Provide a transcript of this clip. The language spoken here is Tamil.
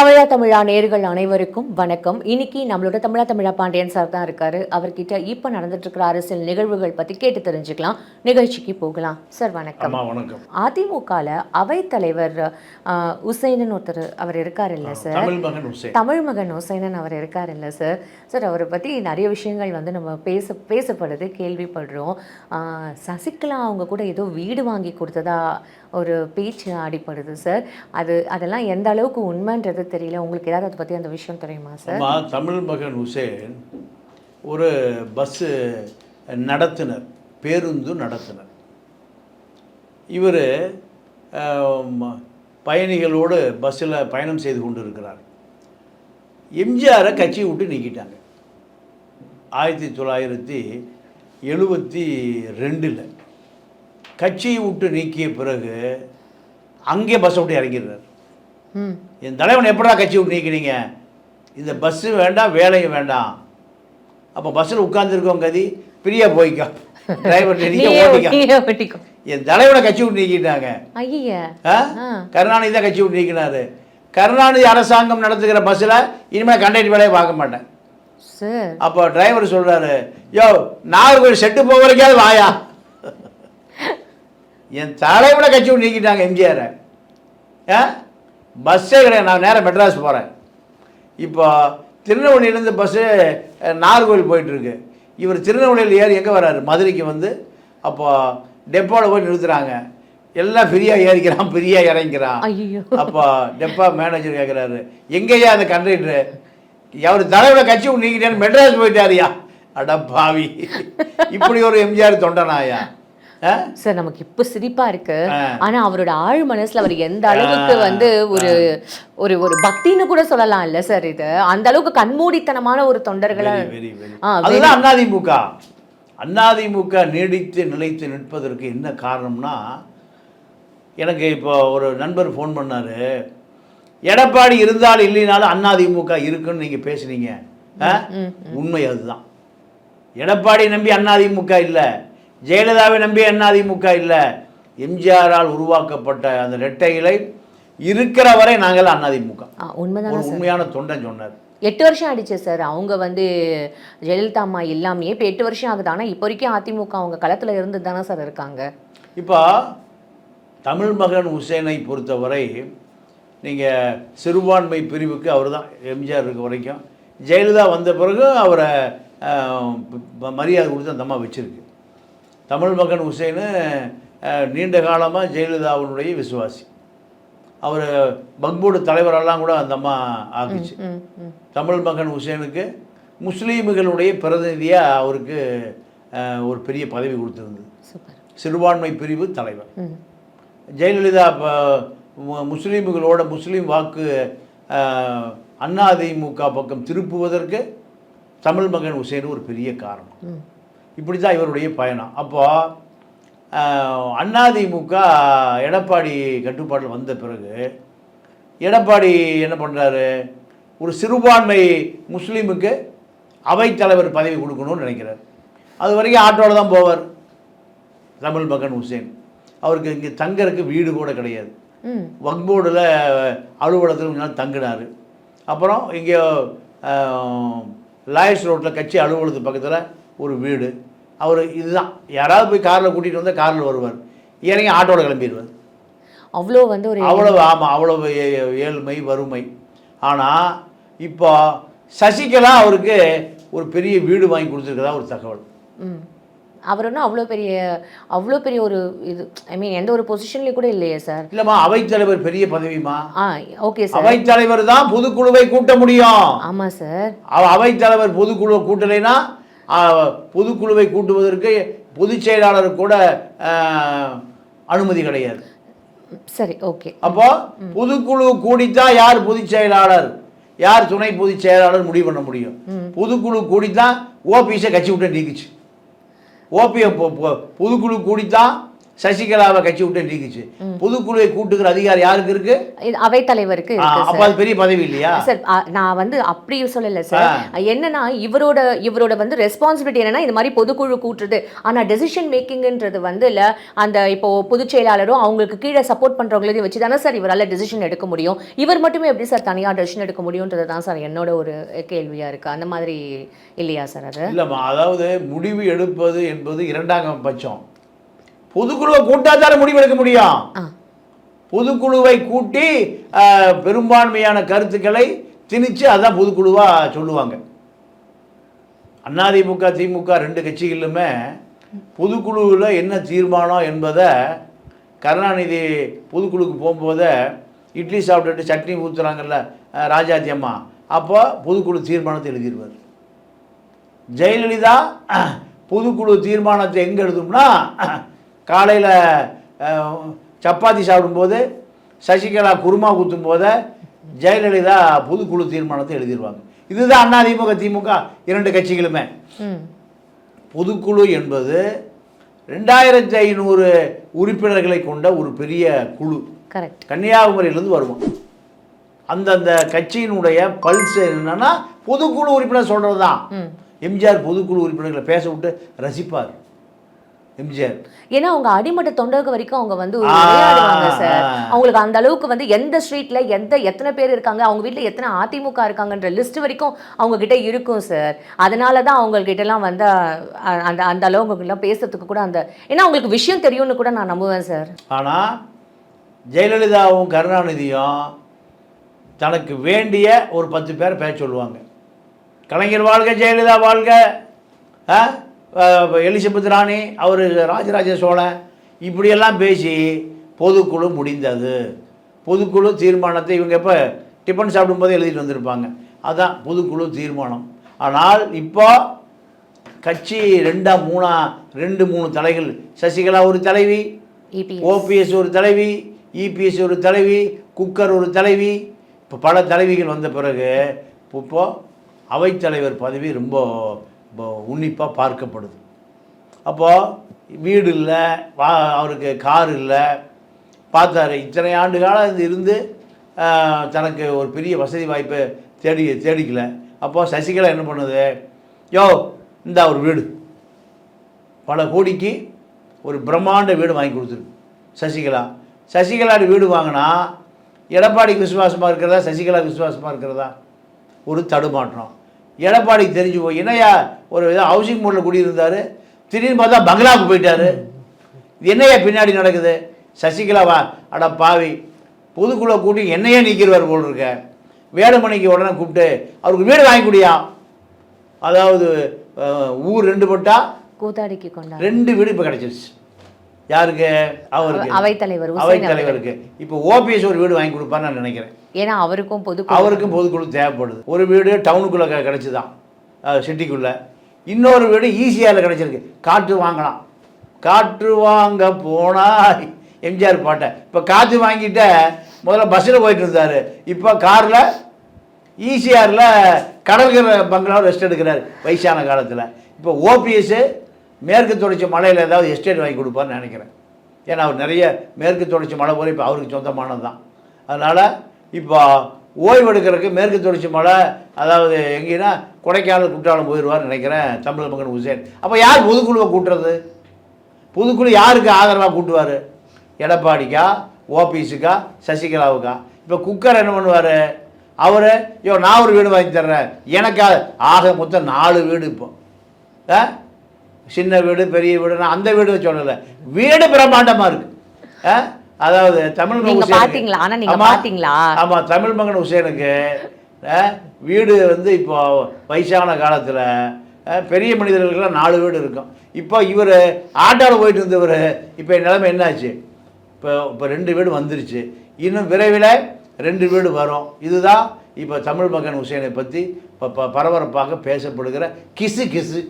தமிழா தமிழா நேர்கள் அனைவருக்கும் வணக்கம். இன்னைக்கு நம்மளோட தமிழா தமிழா பாண்டியன் சார் தான் இருக்காரு. அவர்கிட்ட இப்போ நடந்துட்டு இருக்கிற அரசியல் நிகழ்வுகள் பத்தி கேட்டு தெரிஞ்சுக்கலாம். நிகழ்ச்சிக்கு போகலாம். சார் வணக்கம். வணக்கம். அதிமுகல அவைத்தலைவர் ஆஹ், உசைனன் ஒருத்தர் அவர் இருக்காரு இல்ல சார் தமிழ் மகன் உசைனன் அவர் இருக்கார் இல்லை சார் சார் அவரை பற்றி நிறைய விஷயங்கள் வந்து நம்ம பேச பேசப்படுது கேள்விப்படுறோம். சசிகலா அவங்க கூட ஏதோ வீடு வாங்கி கொடுத்ததா ஒரு பேச்சு அடிப்படுது சார். அது அதெல்லாம் எந்த அளவுக்கு உண்மைன்றது தெரியல. உங்களுக்கு ஏதாவது அதை பற்றி அந்த விஷயம் தெரியுமா சார்? தமிழ் மகன் உசேன் ஒரு பஸ்ஸு நடத்தினர். பேருந்து நடத்தினர். இவர் பயணிகளோடு பஸ்ஸில் பயணம் செய்து கொண்டு இருக்கிறார் எம்ஜிஆரை கட்சியை விட்டு நீக்கிட்டாங்க. ஆயிரத்தி தொள்ளாயிரத்தி எழுபத்தி ரெண்டில். கட்சியை விட்டு நீக்கிய பிறகு அங்கே பஸ்ஸை விட்டு இறங்கிடுறார். என் தலைவன் எப்படா கட்சி விட்டு நீக்கிறீங்க இந்த பஸ்ஸு வேண்டாம் வேலையும் வேண்டாம். அப்போ பஸ்ஸில் உட்காந்துருக்கோம் கதி. பிரியா போய்க்கோ. டிரைவர் ஓட்டிக்க. என் தலைவனை கட்சி விட்டு நீக்கிட்டாங்க. கருணாநிதி தான் கட்சி விட்டு நீக்கினாரு. கருணாநிதி அரசாங்கம் நடத்துகிற பஸ்ஸில் இனிமேல் கண்டக்டர் வேலையை பார்க்க மாட்டேன். அப்போ டிரைவர் சொல்கிறாரு யோ நாகர்கோவில் செட்டு போக வரைக்காவது வாயா. என் தலைவனை கட்சி விட்டு நீக்கிட்டாங்க எம்ஜிஆரை. ஆ? பஸ்ஸே கிடையாது. நான் நேராக மெட்ராஸ் போகிறேன் இப்போ திருநெல்வேலியிலேருந்து பஸ்ஸு நாகர்கோவில் போயிட்டுருக்கு. இவர் திருநெல்வேலியில் ஏறி எங்கே வர்றாரு? மதுரைக்கு வந்து. அப்போ டெப்போவில் போய் நிறுத்துறாங்க. எல்லாம் ஃப்ரீயாக ஏறிக்கிறான் ஃப்ரீயாக இறங்கிக்கிறான். அப்போ டெப்பா மேனேஜர் கேட்குறாரு எங்கேயா அந்த கண்டக்டரு? அவர் தலைவரை கட்சி நீக்கிட்டேன்னு மெட்ராஸ் போயிட்டாருயா? அட பாவி இப்படி ஒரு எம்ஜிஆர் தொண்டனாயா? சார் நமக்கு இப்போ சிரிப்பா இருக்கு. ஆனா அவரோட ஆழ் மனசுல அவர் எந்த அளவுக்கு வந்து ஒரு ஒரு ஒரு பக்தின்னு கூட சொல்லலாம் இல்ல சார் இது. அந்த அளவுக்கு கண்மூடித்தனமான ஒரு தொண்டர்களை அதிமுக அதிமுக நீடித்து நிலைத்து நிற்பதற்கு என்ன காரணம்னா எனக்கு இப்போ ஒரு நண்பர் ஃபோன் பண்ணார். எடப்பாடி இருந்தாலும் இல்லைனாலும் அதிமுக இருக்குன்னு நீங்கள் பேசுனீங்க? உண்மை அதுதான். எடப்பாடி நம்பி அதிமுக இல்லை. ஜெயலலிதாவை நம்பி அதிமுக இல்லை. எம்ஜிஆரால் உருவாக்கப்பட்ட அந்த ரெட்டை இலை இருக்கிற வரை நாங்கள் அதிமுக உண்மைதானே உண்மையான தொண்டன் சொன்னார். எட்டு வருஷம் ஆயிடுச்சு சார். அவங்க வந்து ஜெயலலிதா அம்மா இல்லாமையே இப்போ எட்டு வருஷம் ஆகுது. ஆனா இப்போ வரைக்கும் அதிமுக அவங்க களத்துல இருந்து தானே சார் இருக்காங்க. இப்போ தமிழ் மகன் உசேனை பொறுத்தவரை நீங்கள் சிறுபான்மை பிரிவுக்கு அவர் தான் எம்ஜிஆர் இருக்க வரைக்கும். ஜெயலலிதா வந்த பிறகு அவரை மரியாதை கொடுத்து அந்த அம்மா வச்சிருக்கு. தமிழ் மகன் உசேனு நீண்ட காலமாக ஜெயலலிதாவினுடைய விசுவாசி. அவர் பக்போர்டு தலைவரெல்லாம் கூட அந்த அம்மா ம் தமிழ் மகன் உசேனுக்கு முஸ்லீம்களுடைய பிரதிநிதியாக அவருக்கு ஒரு பெரிய பதவி கொடுத்துருந்தது. சிறுபான்மை பிரிவு தலைவர். ஜெயலலிதா முஸ்லீம்களோட முஸ்லீம் வாக்கு ஆஹ், அதிமுக பக்கம் திருப்புவதற்கு தமிழ் மகன் உசேன் ஒரு பெரிய காரணம். இப்படி தான் இவருடைய பயணம். அப்போ ஆஹ், அதிமுக எடப்பாடி கட்டுப்பாட்டில் வந்த பிறகு எடப்பாடி என்ன பண்ணுறாரு ஒரு சிறுபான்மை முஸ்லீமுக்கு அவைத்தலைவர் பதவி கொடுக்கணும்னு நினைக்கிறார். அது வரைக்கும் ஆட்டோவில் தான் போவார் தமிழ் மகன் உசேன் அவருக்கு இங்கே தங்கறதுக்கு வீடு கூட கிடையாது. வக்போர்டில் அலுவலகத்தில் கொஞ்ச நாள் தங்கினார். அப்புறம் இங்கே லாயர்ஸ் ரோட்டில் கட்சி அலுவலகத்து பக்கத்தில் ஒரு வீடு. அவர் இதுதான். யாராவது போய் காரில் கூட்டிகிட்டு வந்தால் காரில் வருவார். இறங்கி ஆட்டோவில் கிளம்பிடுவார். அவ்வளோ வந்து ஒரு அவ்வளவு ஆமாம் அவ்வளவு ஏ- ஏழ்மை வறுமை. ஆனால் இப்போ சசிகலா அவருக்கு ஒரு பெரிய வீடு வாங்கி கொடுத்துருக்கதா ஒரு தகவல். ம். அவர் ஒன்றும் அவ்வளோ பெரிய அவ்வளோ பெரிய ஒரு இது ஐ மீன் எந்த ஒரு பொசிஷன்லேயும் கூட இல்லையே சார். இல்லைம்மா அவைத்தலைவர் பெரிய பதவிமா ஆ ஓகே சார். அவைத்தலைவர் தான் பொதுக்குழுவை கூட்ட முடியும். ஆமாம் சார். அவ- அவைத்தலைவர் பொதுக்குழுவை கூட்டலைன்னா பொதுக்குழுவை கூட்டுவதற்கு பொதுச் செயலாளருக்கு கூட அனுமதி கிடையாது. சரி ஓகே. அப்போ பொதுக்குழு கூடித்தான் யார் பொதுச் செயலாளர்? யார் துணை பொதுச் செயலாளர் முடிவு பண்ண முடியும்? பொதுக்குழு கூடித்தான் ஓபிஎஸை கட்சி விட்டு நீக்கிச்சு. ஓபிஎ பொதுக்குழு கூடித்தான் சசிகலாவை கட்சி விட்டு நீக்கிச்சு. பொதுக்குழுவை கூட்டுகிற அதிகாரம் யாருக்கு இருக்கு? அவைத்தலைவருக்கு அப்ப அது பெரிய பதவி இல்லையா? சார் நான் வந்து அப்படி சொல்லல சார். என்னன்னா இவரோட இவரோட வந்து ரெஸ்பான்சிபிலிட்டி என்னன்னா இந்த மாதிரி பொதுக்குழு கூட்டுறது. ஆனா டெசிஷன் மேக்கிங்ன்றது வந்து இல்ல அந்த இப்போ பொதுச் செயலாளரும் அவங்களுக்கு கீழே சப்போர்ட் பண்றவங்களையும் வச்சு தானே சார் இவரால டெசிஷன் எடுக்க முடியும். இவர் மட்டுமே எப்படி சார் தனியா டெசிஷன் எடுக்க முடியும்ன்றது தான் சார் என்னோட ஒரு கேள்வியா இருக்கு. அந்த மாதிரி இல்லையா சார் அது? இல்லைம்மா அதாவது முடிவு எடுப்பது என்பது இரண்டாம் பட்சம். பொதுக்குழுவை கூட்டாதார முடிவு எடுக்க முடியும் பொதுக்குழுவை கூட்டி பெரும்பான்மையான கருத்துக்களை திணிச்சு அதான் பொதுக்குழுவா சொல்லுவாங்க. அதிமுக திமுக ரெண்டு கட்சிகளிலுமே பொதுக்குழுவில் என்ன தீர்மானம் என்பதை கருணாநிதி பொதுக்குழுக்கு போகும்போதே இட்லி சாப்பிட்டுட்டு சட்னி ஊற்றுறாங்கல்ல ராஜாத்தி அம்மா. அப்போ பொதுக்குழு தீர்மானத்தை எழுதிடுவார். ஜெயலலிதா பொதுக்குழு தீர்மானத்தை எங்கே எழுதும்னா காலையில் சப்பாத்தி சாப்பிடும்போது சசிகலா குருமா ஊற்றும் போது ஜெயலலிதா பொதுக்குழு தீர்மானத்தை எழுதிடுவாங்க இதுதான் அதிமுக திமுக இரண்டு கட்சிகளுமே. பொதுக்குழு என்பது ரெண்டாயிரத்தி ஐநூறு உறுப்பினர்களை கொண்ட ஒரு பெரிய குழு. கரெக்ட். கன்னியாகுமரியிலேருந்து வருவோம். அந்தந்த கட்சியினுடைய பல்ஸ் என்னன்னா பொதுக்குழு உறுப்பினர் சொல்கிறது தான் எம்ஜிஆர் பொதுக்குழு உறுப்பினர்களை பேச விட்டு ரசிப்பார். எம்ஜிஆர் ஏன்னா அவங்க அடிமட்ட தொண்டர்கள் வரைக்கும் அவங்க வந்து. விளையாடுவாங்க சார் அவங்களுக்கு அந்த அளவுக்கு வந்து எந்த ஸ்ட்ரீட்ல எந்த எத்தனை பேர் இருக்காங்க அவங்க வீட்ல எத்தனை அதிமுக இருக்காங்கன்ற லிஸ்ட் வரைக்கும் அவங்க கிட்ட இருக்கும் சார் அதனால தான் அவங்க கிட்ட எல்லாம் வந்து அந்த அந்த அளவுக்கு எல்லாம் பேசுறதுக்கு கூட அந்த ஏன்னா அவங்களுக்கு விஷயம் தெரியும்னு கூட நான் நம்புவேன் சார் ஆனால் ஜெயலலிதாவும் கருணாநிதியும் தனக்கு வேண்டிய ஒரு பத்து பேர் பேச சொல்லுவாங்க. கலைஞர் வாழ்க ஜெயலலிதா வாழ்க ஆ? எலிசபெத் ராணி அவர் ராஜராஜ சோழன் இப்படியெல்லாம் பேசி பொதுக்குழு முடிந்தது. பொதுக்குழு தீர்மானத்தை இவங்க எப்போ டிஃபன் சாப்பிடும்போது எழுதிட்டு வந்திருப்பாங்க. அதான் பொதுக்குழு தீர்மானம். ஆனால் இப்போ கட்சி ரெண்டா மூணா ரெண்டு மூணு தலைகள். சசிகலா ஒரு தலைவி ஓபிஎஸ் ஒரு தலைவி இபிஎஸ் ஒரு தலைவி குக்கர் ஒரு தலைவி. இப்போ பல தலைவிகள் வந்த பிறகு இப்போ அவைத்தலைவர் பதவி ரொம்ப உன்னிப்பாக பார்க்கப்படுது. அப்போது வீடு இல்லை வா அவருக்கு கார் இல்லை. பார்த்தாரு இத்தனை ஆண்டு காலம் இது இருந்து தனக்கு ஒரு பெரிய வசதி வாய்ப்பை தேடி தேடிக்கல. அப்போது சசிகலா என்ன பண்ணுது? யோ இந்த ஒரு வீடு. பல கோடிக்கு ஒரு பிரம்மாண்ட வீடு வாங்கி கொடுத்துருக்கு சசிகலா. சசிகலாடு வீடு வாங்கினா எடப்பாடிக்கு விசுவாசமாக இருக்கிறதா சசிகலா விசுவாசமாக இருக்கிறதா? ஒரு தடுமாற்றம். எடப்பாடிக்கு தெரிஞ்சு போய் என்னையா ஒரு ஹவுசிங் போர்டில் குடியிருந்தார். திடீர்னு பார்த்தா பங்களாவுக்கு போயிட்டாரு. இது என்னையா பின்னாடி நடக்குது? சசிகலா வா அட பாவி பொதுக்குழு கூட்டி என்னையே நீக்கிறவர் போல் இருக்க வேலுமணிக்கு உடனே கூப்பிட்டு அவருக்கு வீடு வாங்கி கொடுயா? அதாவது ஊர் ரெண்டு பட்டா கூத்தாடிக்கு ரெண்டு வீடு இப்போ கிடைச்சிருச்சு. யாருக்கு? அவருக்கு. அவைத்தலைவர் அவை உசேன் அவர்கள். தலைவருக்கு இப்போ ஓபிஎஸ் ஒரு வீடு வாங்கி கொடுப்பான்னு நான் நினைக்கிறேன். ஏன்னா அவருக்கும் பொது அவருக்கும் பொதுக்குழு தேவைப்படுது. ஒரு வீடு டவுனுக்குள்ளே கிடச்சிதான். சிட்டிக்குள்ளே. இன்னொரு வீடு ஈஸியாவில் கிடச்சிருக்கு. காற்று வாங்கலாம். காற்று வாங்க போனா எம்ஜிஆர் பாட்டை. இப்போ காற்று வாங்கிட்ட முதல்ல பஸ்ஸில் போயிட்டு இருந்தார். இப்போ காரில் ஈசிஆரில் கடற்கரை பங்களாவில் ரெஸ்ட் எடுக்கிறார். வயசான காலத்தில். இப்போ ஓபிஎஸ்ஸு மேற்கு தொடர்ச்சி மலையில் ஏதாவது எஸ்டேட் வாங்கி கொடுப்பார்னு நினைக்கிறேன். ஏன்னா அவர் நிறைய மேற்கு தொடர்ச்சி மலை போல இப்போ அவருக்கு சொந்தமானது தான். அதனால் இப்போ ஓய்வு எடுக்கிறதுக்கு மேற்கு தொடர்ச்சி மலை அதாவது எங்கேன்னா கொடைக்கானல் குற்றாலம் போயிடுவார்னு நினைக்கிறேன் தமிழ் மகன் உசேன். அப்போ யார் பொதுக்குழுவை கூட்டுறது? பொதுக்குழு யாருக்கு ஆதரவாக கூட்டுவார்? எடப்பாடிக்கா ஓபிஎஸுக்கா சசிகலாவுக்கா? இப்போ குக்கர் என்ன பண்ணுவார்? அவர் ஐயோ நான் ஒரு வீடு வாங்கி தர்றேன். எனக்கா ஆக மொத்தம் நாலு வீடு இப்போ. ஆ? சின்ன வீடு பெரிய வீடு நான் அந்த வீடு சொல்லலை வீடு பிரம்மாண்டமாக இருக்கு ஆ? அதாவது தமிழ் மகன் நீங்க உசேனுக்கு- பாத்தீங்களா? ஆனா நீங்க ஆமா. பாத்தீங்களா? ஆமா தமிழ் மகன் உசேனுக்கு வீடு வந்து இப்போ வயசான காலத்தில் பெரிய மனிதர்களுக்கெல்லாம் நாலு வீடு இருக்கும் இப்போ இவர் ஆட்டோவில் போயிட்டு இருந்தவர் இப்போ என் நிலைமை என்னாச்சு இப்போ இப்போ ரெண்டு வீடு வந்துருச்சு இன்னும் விரைவில் ரெண்டு வீடு வரும் இதுதான் இப்போ தமிழ் மகன் உசேனை பற்றி இப்போ பரபரப்பாக பேசப்படுகிற கிசு கிசு